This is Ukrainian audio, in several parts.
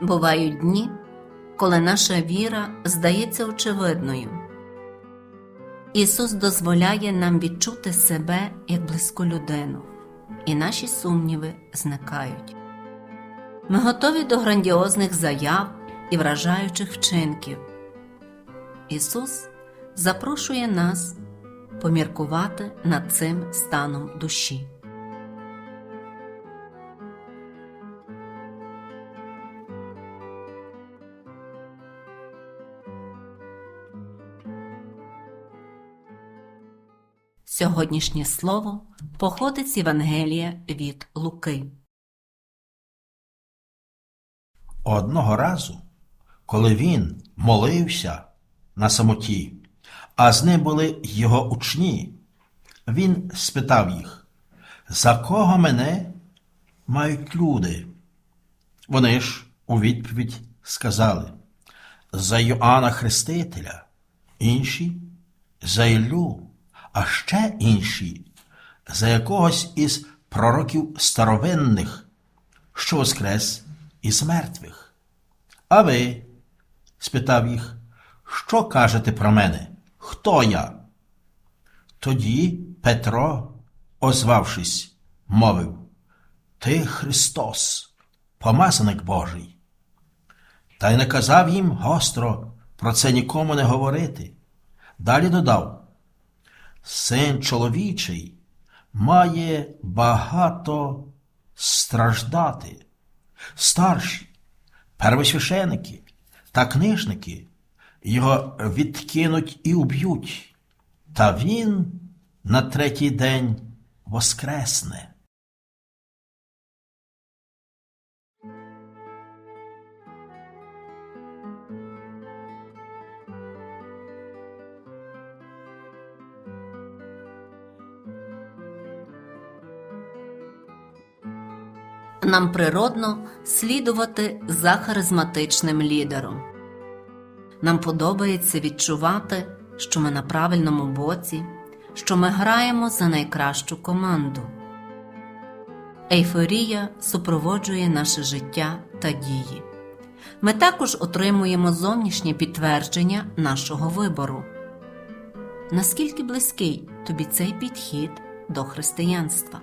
Бувають дні, коли наша віра здається очевидною. Ісус дозволяє нам відчути себе як близьку людину, і наші сумніви зникають. Ми готові до грандіозних заяв і вражаючих вчинків. Ісус запрошує нас поміркувати над цим станом душі. Сьогоднішнє слово походить з Євангелія від Луки. Одного разу, коли він молився на самоті, а з ним були його учні, він спитав їх, за кого мене мають люди? Вони ж у відповідь сказали, за Йоанна Хрестителя, інші за Іллю, а ще інші за якогось із пророків старовинних, що воскрес із мертвих. А ви? спитав їх, що кажете про мене? Хто я? Тоді Петро, озвавшись, мовив Ти Христос, помазаник Божий. Та й наказав їм гостро про це нікому не говорити. Далі додав Син чоловічий має багато страждати. Старші, первосвященики та книжники його відкинуть і уб'ють, та він на третій день воскресне. Нам природно слідувати за харизматичним лідером. Нам подобається відчувати, що ми на правильному боці, що ми граємо за найкращу команду. Ейфорія супроводжує наше життя та дії. Ми також отримуємо зовнішнє підтвердження нашого вибору. Наскільки близький тобі цей підхід до християнства?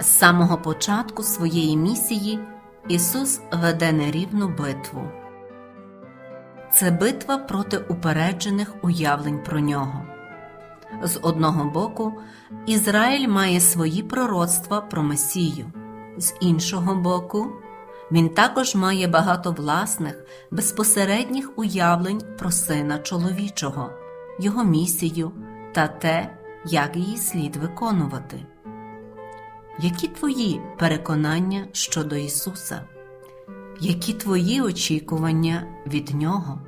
З самого початку своєї місії Ісус веде нерівну битву. Це битва проти упереджених уявлень про нього. З одного боку, Ізраїль має свої пророцтва про Месію, з іншого боку, він також має багато власних, безпосередніх уявлень про сина чоловічого, його місію та те, як її слід виконувати. Які твої переконання щодо Ісуса? Які твої очікування від Нього?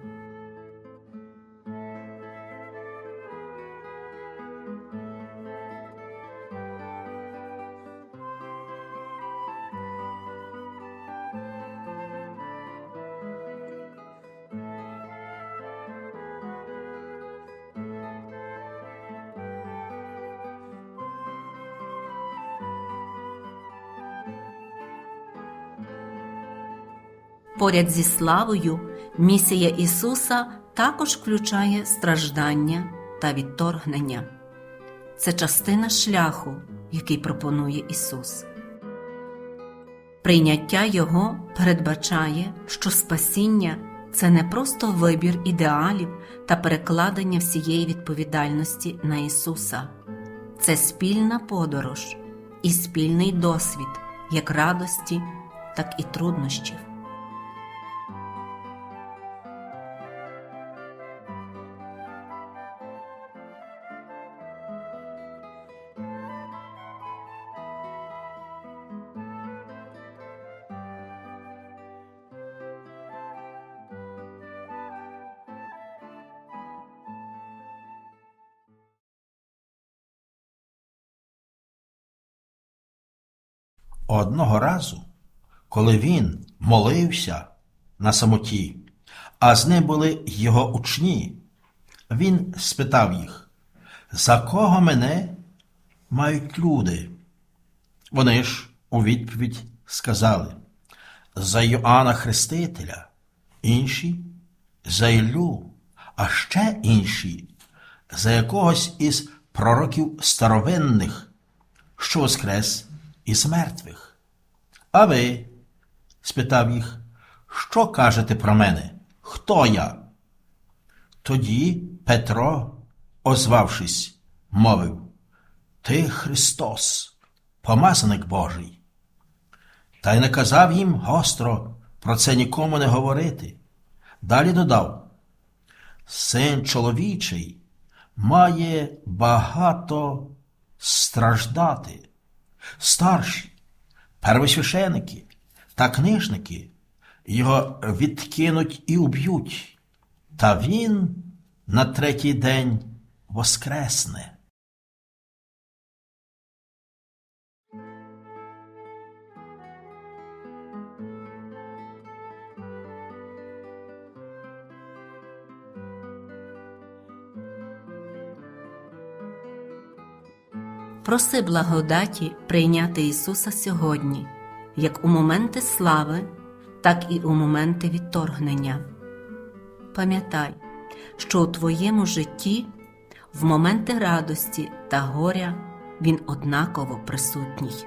Поряд зі славою місія Ісуса також включає страждання та відторгнення. Це частина шляху, який пропонує Ісус. Прийняття Його передбачає, що спасіння це не просто вибір ідеалів та перекладення всієї відповідальності на Ісуса, це спільна подорож і спільний досвід як радості, так і труднощів. Одного разу, коли він молився на самоті, а з ним були його учні, він спитав їх, за кого мене мають люди? Вони ж у відповідь сказали, за Йоанна Хрестителя, інші за Іллю, а ще інші за якогось із пророків старовинних, що воскрес із мертвих. А ви? спитав їх, що кажете про мене? Хто я? Тоді Петро, озвавшись, мовив Ти Христос, помазаник Божий. Та й наказав їм гостро про це нікому не говорити. Далі додав Син чоловічий має багато страждати. Старші, первосвященики та книжники його відкинуть і уб'ють, та він на третій день воскресне. Проси благодаті прийняти Ісуса сьогодні, як у моменти слави, так і у моменти відторгнення. Пам'ятай, що у твоєму житті в моменти радості та горя Він однаково присутній.